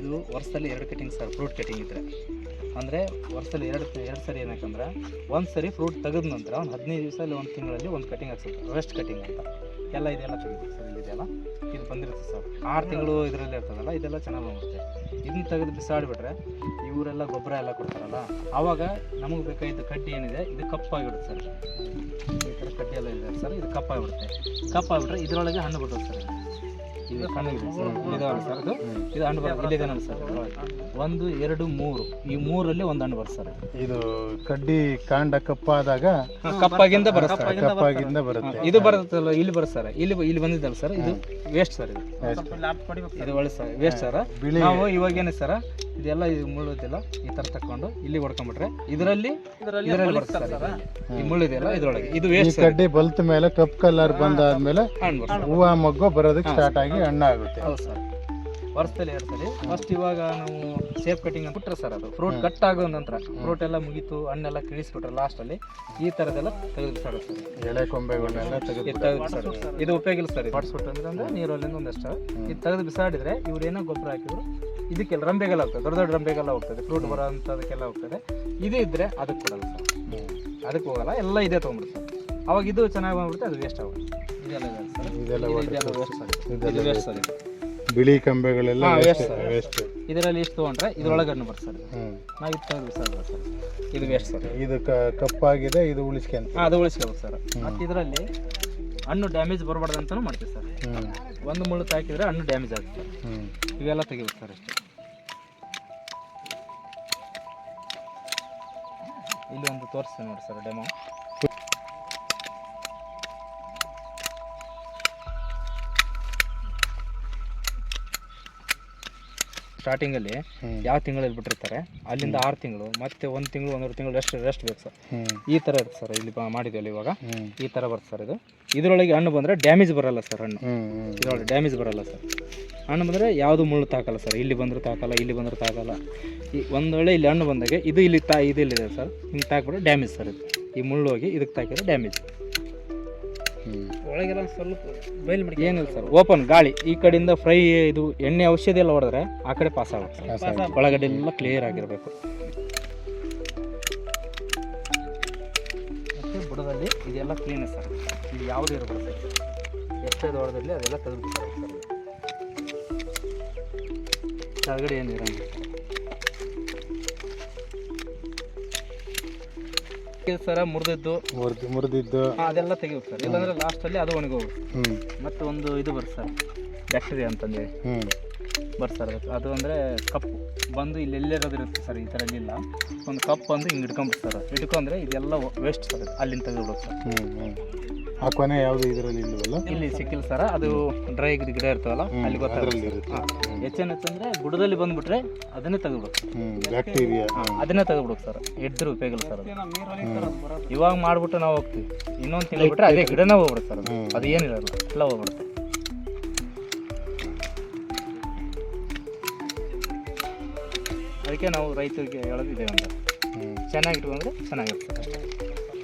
ಇದು ವರ್ಷದಲ್ಲಿ ಎರಡು ಕಟಿಂಗ್ ಸರ್ ಫ್ರೂಟ್ ಕಟಿಂಗ್ ಇದ್ರೆ. ಅಂದರೆ ವರ್ಷದಲ್ಲಿ ಎರಡು ಎರಡು ಸರಿ ಏನಕ್ಕಂದ್ರೆ, ಒಂದು ಸರಿ ಫ್ರೂಟ್ ತೆಗೆದ ನಂತರ ಒಂದು ಹದಿನೈದು ದಿವಸ ಇಲ್ಲ ಒಂದು ತಿಂಗಳಲ್ಲಿ ಒಂದು ಕಟಿಂಗ್ ಆಗ್ತದೆ ರೆಸ್ಟ್ ಕಟಿಂಗ್ ಅಂತ. ಎಲ್ಲ ಇದೆಲ್ಲ ತೆಗೆದು ಸರ್ ಇಲ್ಲಿದೆಯಲ್ಲ ಇದು ಬಂದಿರುತ್ತೆ ಸರ್. ಆರು ತಿಂಗಳು ಇದರಲ್ಲಿ ಇರ್ತದಲ್ಲ, ಇದೆಲ್ಲ ಚೆನ್ನಾಗಿ ಬಂದಿರುತ್ತೆ. ಇದನ್ನ ತೆಗೆದು ಬಿಸಾಡಿಬಿಟ್ರೆ ಇವರೆಲ್ಲ ಗೊಬ್ಬರ ಎಲ್ಲ ಕೊಡ್ತಾರಲ್ಲ, ಆವಾಗ ನಮಗೆ ಬೇಕಾಗಿದ್ದ ಕಡ್ಡಿ ಏನಿದೆ, ಇದು ಕಪ್ಪಾಗಿಬಿಡುತ್ತೆ ಸರ್. ಈ ಥರ ಕಡ್ಡಿ ಎಲ್ಲ ಇದೆ ಸರ್, ಇದು ಕಪ್ಪಾಗಿಬಿಡುತ್ತೆ. ಕಪ್ಪಾಗಿಬಿಟ್ರೆ ಇದರೊಳಗೆ ಹಣ್ಣು ಬಿಡುತ್ತೆ ಸರ್. ಇದು ಕಣ್ಣಿಗೆ ಸರ್ ಇದಾವಲ್ಲ ಸರ್ ಅದು ಇದು ಹಣ್ಣು ಬರ್ತದೆ ಇಲ್ಲಿದೆ ನೋಡಿ ಸರ್. ಒಂದು ಎರಡು ಮೂರು. ಈ ಮೂರಲ್ಲಿ ಒಂದು ಹಣ್ಣು ಬರುತ್ತೆ ಸರ್. ಇದು ಕಡ್ಡಿ ಕಾಂಡ ಕಪ್ಪಾದಾಗ ಕಪ್ಪಾಗಿಂದ ಬರುತ್ತೆ ಸರ್. ಕಪ್ಪಾಗಿಂದ ಬರುತ್ತೆ. ಇದು ಬರುತ್ತಲ್ಲ ಇಲ್ಲಿ ಬರುತ್ತೆ ಸರ್. ಇಲ್ಲಿ ಇಲ್ಲಿ ಬಂದಿದ್ದಲ್ಲ ಸರ್. ಇದು ವೇಸ್ಟ್ ಸರ್ ಇದು. ಇದು ಒಳ್ಳೆ ಸರ್. Waste sir. ಬಿಳಿ ನಾವು ಇವಾಗ ಏನೇ ಸರ್ ಇದೆಲ್ಲ ಇದು ಮುಳ್ಳುದಿಲ್ಲ ಈ ತರ ತಕೊಂಡು ಇಲ್ಲಿ ಹೊಡ್ಕೊಂಡ್ಬಿಟ್ರೆ ಇದರಲ್ಲಿ ಇದರಲ್ಲಿ. ಈ ಮುಳ್ಳಿದೆಯಲ್ಲ ಇದ್ರೊಳಗೆ. ಇದು ಈ ವೇಸ್ಟ್ ಕಡ್ಡಿ ಬಲ್ತ ಮೇಲೆ ಕಪ್ ಕಲರ್ ಬಂದಾದ್ಮೇಲೆ ಹಣ್ಣು ಹೂವ ಮೊಗ್ಗು ಬರೋದಕ್ಕೆ ಸ್ಟಾರ್ಟ್ ಆಗಿ ಹಣ್ಣಾಗುತ್ತೆ ಹೌದು ಸರ್. ವರ್ಷದಲ್ಲಿ ಎರಡು ಸಲ. ಫಸ್ಟ್ ಇವಾಗ ನಾವು ಸೇಫ್ ಕಟಿಂಗ್ ಅಂತ ಬಿಟ್ರೆ ಸರ್ ಅದು. ಫ್ರೂಟ್ ಕಟ್ ಆಗೋ ನಂತರ ಫ್ರೂಟ್ ಎಲ್ಲ ಮುಗೀತು ಹಣ್ಣೆಲ್ಲ ಕಿಳಿಸ್ಬಿಟ್ರೆ ಲಾಸ್ಟಲ್ಲಿ ಈ ಥರದ್ದೆಲ್ಲ ತೆಗೆದು ಸರ್. ಎಲೆ ಕೊಂಬೆಗಳನ್ನೆಲ್ಲ ತೆಗೆದು ಇದು ತೆಗೆದು ಬಿಸಾಡು. ಇದು ಉಪಯೋಗ ಇಲ್ಲ ಸರ್ ಮಾಡಿಸ್ಬಿಟ್ಟು ಅಂದ್ರೆ ಅಂದ್ರೆ ನೀರಲ್ಲಿಂದ ಒಂದಷ್ಟು. ಇದು ತೆಗೆದು ಬಿಸಾಡಿದ್ರೆ ಇವ್ರು ಏನೋ ಗೊಬ್ಬರ ಹಾಕಿದ್ರು. ಇದಕ್ಕೆಲ್ಲ ರಂಬೆಗೆಲ್ಲ ಹೋಗ್ತದೆ. ದೊಡ್ಡ ದೊಡ್ಡ ರಂಬೆಗೆಲ್ಲ ಹೋಗ್ತದೆ. ಫ್ರೂಟ್ ಬರೋ ಅಂಥದಕ್ಕೆಲ್ಲ ಹೋಗ್ತದೆ. ಇದು ಇದ್ರೆ ಅದಕ್ಕೆ ಕೊಡಲ್ಲ ಸರ್. ಅದಕ್ಕೆ ಹೋಗಲ್ಲ. ಎಲ್ಲ ಇದೇ ತೊಗೊಂಡ್ಬಿಡ್ತಾರೆ ಅವಾಗ ಇದು ಚೆನ್ನಾಗಿ ಬಂದ್ಬಿಡುತ್ತೆ ಅದು ವೇಸ್ಟ್ ಆಗುತ್ತೆ. ಇದೆಲ್ಲ ವೇಸ್ಟ್ ಸರ್. ಇದೆಲ್ಲ ವೇಸ್ಟ್ ಬಿಳಿ ಕಂಬೆಗಳೆಲ್ಲ ವೇಸ್ಟ್ ಇದರಲ್ಲಿ ಎಷ್ಟು ತೊಗೊಂಡ್ರೆ ಇದ್ರೊಳಗೆ ಹಣ್ಣು ಬರ್ತದೆ ಹ್ಮ್. ನಾವು ಇದು ತೆಗೆದು ಸರ್ ಇದು ವೇಸ್ಟ್ ಸರ್. ಇದು ಕ- ಕಪ್ಪಾಗಿದೆ ಇದು ಉಳಿಸ್ಕೊಂತ ಅದು ಉಳಿಸ್ಕೋಬೇಕು ಸರ್. ಮತ್ತು ಇದರಲ್ಲಿ ಹಣ್ಣು ಡ್ಯಾಮೇಜ್ ಬರಬಾರ್ದು ಅಂತಲೂ ಮಾಡ್ತೀವಿ ಸರ್. ಒಂದು ಮುಳ್ಳು ಹಾಕಿದ್ರೆ ಹಣ್ಣು ಡ್ಯಾಮೇಜ್ ಆಗುತ್ತೆ ಇವೆಲ್ಲ ತೆಗಿಬೇಕು ಸರ್ ಅಷ್ಟೇ. ಇಲ್ಲಿ ಒಂದು ತೋರಿಸ್ತೀನಿ ನೋಡಿ ಸರ್ ಡೆಮೋ. ಸ್ಟಾರ್ಟಿಂಗಲ್ಲಿ. ಯಾವ ತಿಂಗಳಲ್ಲಿ ಬಿಟ್ಟಿರ್ತಾರೆ? ಅಲ್ಲಿಂದ ಆರು ತಿಂಗಳು ಮತ್ತೆ ಒಂದು ತಿಂಗಳು ಒಂದೂವರೆ ತಿಂಗಳು ರೆಸ್ಟ್ ರೆಸ್ಟ್ ಬೇಕು ಸರ್ ಈ ಥರ ಇರುತ್ತೆ ಸರ್ ಇಲ್ಲಿ ಮಾಡಿದ್ವಿ ಇವಾಗ? ಈ ಥರ ಬರುತ್ತೆ ಸರ್ ಇದು. ಇದರೊಳಗೆ ಹಣ್ಣು ಬಂದರೆ ಡ್ಯಾಮೇಜ್ ಬರಲ್ಲ ಸರ್ ಹಣ್ಣು. ಇದರೊಳಗೆ ಡ್ಯಾಮೇಜ್ ಬರಲ್ಲ ಸರ್ ಹಣ್ಣು ಬಂದರೆ ಯಾವುದು ಮುಳ್ಳು ತಾಕಲ್ಲ ಸರ್ ಇಲ್ಲಿ ಬಂದರೂ ತಾಕಲ್ಲ ಇಲ್ಲಿ ಬಂದರೂ ತಾಕಲ್ಲ. ಈ ಒಂದು ವೇಳೆ ಇಲ್ಲಿ ಹಣ್ಣು ಬಂದಾಗ ಇದು ಇಲ್ಲಿ ತಾ ಇದು ಇಲ್ಲಿದೆ ಸರ್ ಹಿಂಗೆ ತಾಕ್ಬಿಟ್ರೆ ಡ್ಯಾಮೇಜ್ ಸರ್ ಇದು. ಈ ಮುಳ್ಳು ಹೋಗಿ ಇದಕ್ಕೆ ತಾಕಿದ್ರೆ ಡ್ಯಾಮೇಜ್ ಒಳಗೆಲ್ಲ ಸ್ವಲ್ಪ ಬಯಲು ಮಾಡಿ ಏನಿಲ್ಲ ಸರ್ ಓಪನ್ ಗಾಳಿ. ಈ ಕಡೆಯಿಂದ ಫ್ರೈ ಇದು ಎಣ್ಣೆ ಔಷಧಿ ಎಲ್ಲ ಹೊಡೆದ್ರೆ ಆ ಕಡೆ ಪಾಸ್ ಆಗುತ್ತೆ ಒಳಗಡೆ ಎಲ್ಲ ಕ್ಲಿಯರ್ ಆಗಿರಬೇಕು. ಮತ್ತು ಬುಡದಲ್ಲಿ ಇದೆಲ್ಲ ಕ್ಲೀನ್ ಸರ್. ಇದು ಯಾವುದೇ ಇರಬಾರ್ದು ಸರ್? ಎಷ್ಟೇ ದೊಡ್ಡದಲ್ಲಿ ಅದೆಲ್ಲ ತೆಗೆದು ಸರ್. ಕೆಳಗಡೆ ಏನು ಇರಂಗಿಲ್ಲ ಸರ ಮುರಿದಿದ್ದು. ಮುರಿದು ಮುರಿದಿದ್ದು. ಅದೆಲ್ಲ ತೆಗಿಬೇಕು ಸರ್. ಇಲ್ಲಾಂದ್ರೆ ಲಾಸ್ಟಲ್ಲಿ ಅದು ಒಣಗೋಗುತ್ತೆ. ಮತ್ತೆ ಮತ್ತು ಒಂದು ಇದು ಬರುತ್ತೆ ಸರ್. ಬ್ಯಾಕ್ಟೀರಿಯಾ ಅಂತಂದೇಳಿ. ಹ್ಮ್. ಬರುತ್ತೆ ಸರ್ ಅದಕ್ಕೆ ಅದು ಅಂದರೆ ಕಪ್ಪು. ಬಂದು ಇಲ್ಲಿ ಎಲ್ಲಿರೋದಿರುತ್ತೆ ಸರ್ ಈ ಥರ ಇಲ್ಲಿಲ್ಲ. ಒಂದು ಕಪ್ ಬಂದು ಹಿಂಗೆ ಹಿಡ್ಕೊಂಬಿಡ್ತು ಇಟ್ಕೊಂಡ್ರೆ ಹಿಡ್ಕೊಂಡ್ರೆ ಇದೆಲ್ಲ ವೇಸ್ಟ್ ಸರ್ ಅದು. ಅಲ್ಲಿಂದ ತೆಗೆದುಬಿಡುತ್ತೆ ಸರ್. ಆ ಕೊನೆ ಯಾವುದು ಇದರಲ್ಲಿ ಇಲ್ಲವಲ್ಲ ಇಲ್ಲಿ ಸಿಕ್ಕಿಲ್ಲ ಸರ್. ಅದು ಡ್ರೈ ಗಿಡ ಇರ್ತವಲ್ಲ ಅಲ್ಲಿ ಗೊತ್ತಾಗುತ್ತೆ. ಇರುತ್ತೆ. ಅಂತಂದರೆ ಬುಡದಲ್ಲಿ ಬಂದುಬಿಟ್ರೆ ಅದನ್ನೇ ತೆಗೆದುಬಿಡುತ್ತೆ. ಹ್ಮ್ ಬ್ಯಾಕ್ಟೀರಿಯಾ ಅದನ್ನೇ ತೆಗೆದುಬಿಡುತ್ತೆ ಸರ್. ಎಡ್ದ್ರು ಉಪಯೋಗ ಇಲ್ಲ ಸರ್ ಅದು. ಇವಾಗ ಮಾಡಿಬಿಟ್ಟು ನಾವು ಹೋಗ್ತೀವಿ. ಇನ್ನೊಂದು ತಿಂಗಳು ಬಿಟ್ಟರೆ ಅದೇ ಗಿಡನೇ ಹೋಗ್ಬಿಡುತ್ತೆ ಸರ್. ಅದು. ಏನಿರಲ್ಲ ಎಲ್ಲ ಹೋಗ್ಬಿಡುತ್ತೆ. ಅದಕ್ಕೆ ನಾವು ರೈತರಿಗೆ ಹೇಳೋದು ಇದೆ ಅಂತ ಚೆನ್ನಾಗಿಟ್ಕೊಂಡ್ರೆ ಚೆನ್ನಾಗಿರ್ತದೆ